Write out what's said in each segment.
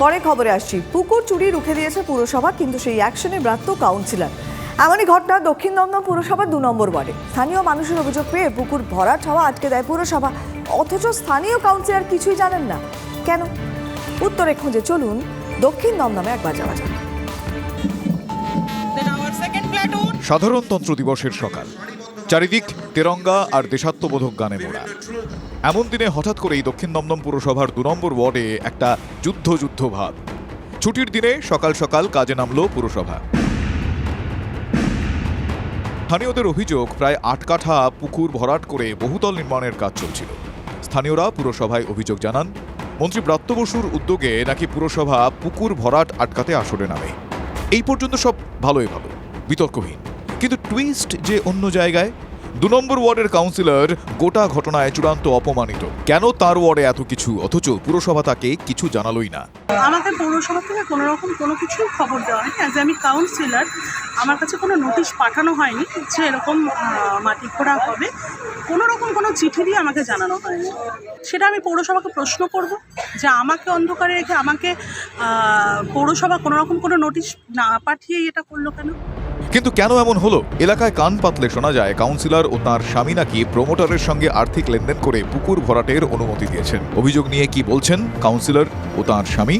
পরে খবরে আসছি। পুকুর চুরি রুখে দিয়েছে পুরসভা কিন্তু সেই অ্যাকশনে ব্রাত্য কাউন্সিলর। এমনই ঘটনা দক্ষিণ দমদম পুরসভার দু নম্বর ওয়ার্ডে। স্থানীয় মানুষের অভিযোগ পেয়ে পুকুর ভরাট হওয়া আটকে দেয় পুরসভা। অথচ স্থানীয় কাউন্সিলর কিছুই জানেন না। কেন? উত্তরে খুঁজে চলুন দক্ষিণ দমদমে একবার যাওয়া যাক. সাধারণতন্ত্র দিবসের সকাল। চারিদিক তেরঙ্গা আর দেশাত্মবোধক গানে মোড়া। এমন দিনে হঠাৎ করেই দক্ষিণ দমদম পুরসভার দু নম্বর ওয়ার্ডে একটা যুদ্ধ যুদ্ধ ভাব। ছুটির দিনে সকাল সকাল কাজে নামল পুরসভা। স্থানীয়দের অভিযোগ, প্রায় আট কাঠা পুকুর ভরাট করে বহুতল নির্মাণের কাজ চলছিল। স্থানীয়রা পুরসভায় অভিযোগ জানান, মন্ত্রী ব্রাত্য বসুর উদ্যোগে নাকি পুরসভা পুকুর ভরাট আটকাতে আসরে নামে। এই পর্যন্ত সব ভালোই ভালো, বিতর্কহীন। কিন্তু টুইস্ট যে অন্য জায়গায় দু নম্বর ওয়ার্ডের কাউন্সিলর গোটা ঘটনায় চূড়ান্ত অপমানিত। কেন তার ওয়ার্ডে এত কিছু? অথচ পুরসভা তাকে কিছু জানালোই না। আমাকে পৌরসভা থেকে কোনো রকম কোনো কিছু খবর দেওয়া হয়নি। অ্যাজ আমি কাউন্সিলর আমার কাছে কোনো নোটিশ পাঠানো হয়নি যে এরকম মাটি খোঁড়া হবে। কোনো রকম কোনো চিঠি দিয়ে আমাকে জানানো হয়নি। সেটা আমি পৌরসভাকে প্রশ্ন করব যে আমাকে অন্ধকারে রেখে আমাকে পৌরসভা কোনো রকম কোনো নোটিশ না পাঠিয়ে এটা করল কেন? কিন্তু কেন এমন হলো? এলাকায় কান পাতলে শোনা যায় কাউন্সিলর ও তার স্বামী নাকি প্রমোটারের সঙ্গে আর্থিক লেনদেন করে পুকুর ভরাটের অনুমতি দিয়েছেন। অভিযোগ নিয়ে কি বলছেন কাউন্সিলর ও তার স্বামী?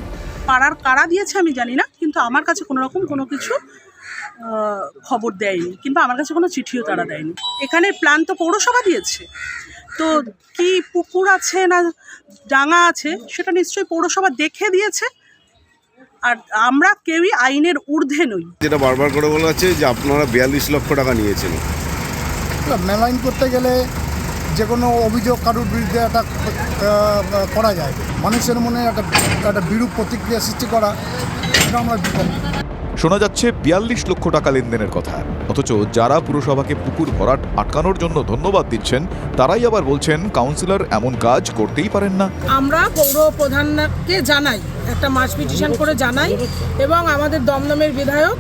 পাড়ার কারা দিয়েছে আমি জানি না কিন্তু আমার কাছে কোনো রকম কোনো কিছু খবর দেয়নি কিংবা আমার কাছে কোনো চিঠিও তারা দেয়নি। এখানে প্ল্যান তো পৌরসভা দিয়েছে তো কি পুকুর আছে না ডাঙা আছে সেটা নিশ্চয়ই পৌরসভা দেখে দিয়েছে আর আমরা কেউই আইনের ঊর্ধ্বে নই। যেটা বারবার করে বলা হচ্ছে যে আপনারা বিয়াল্লিশ লক্ষ টাকা নিয়েছেন মেলাইন করতে গেলে যে কোনো অভিযোগ কারোর বিরুদ্ধে একটা করা যায়। মানুষের মনে একটা একটা বিরূপ প্রতিক্রিয়া সৃষ্টি করা এটা আমরা শোনা যাচ্ছে বিয়াল্লিশ লক্ষ টাকা লেনদেনের কথা। অথচ যারা পুরসভাকে পুকুর ভরাট আটকানোর জন্য ধন্যবাদ দিচ্ছেন তারাই আবার বলছেন কাউন্সিলর এমন কাজ করতেই পারেন না। আমরা পৌর প্রধানকে জানাই একটা মাস পিটিশন করে জানাই এবং আমাদের দমদমের বিধায়ক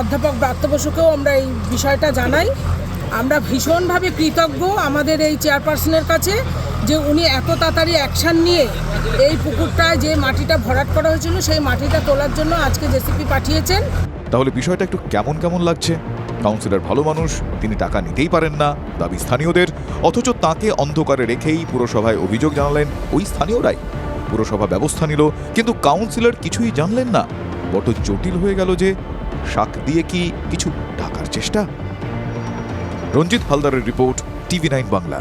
অধ্যাপক ব্রাত্য বসুকেও আমরা এই বিষয়টা জানাই। আমরা ভীষণভাবে কৃতজ্ঞ আমাদের এই চেয়ারপারসনের কাছে যে উনি এত তাড়াতাড়ি অ্যাকশান নিয়ে এই পুকুরটায় যে মাটিটা ভরাট করা হয়েছিল, সেই মাটিটা তোলার জন্য আজকে জেসিপি পাঠিয়েছেন। তাহলে বিষয়টা একটু কেমন কেমন লাগছে? কাউন্সিলর ভালো মানুষ, তিনি টাকা নিতেই পারেন না, দাবি স্থানীয়দের, অথচ তাকে অন্ধকারে রেখেই পুরসভায় অভিযোগ জানালেন ওই স্থানীয়রাই। পুরসভা ব্যবস্থা নিল, কিন্তু কাউন্সিলর কিছুই জানলেন না। বড় জটিল হয়ে গেল যে শাক দিয়ে কি কিছু ঢাকার চেষ্টা? রঞ্জিত হালদারের রিপোর্ট টিভি নাইন বাংলা।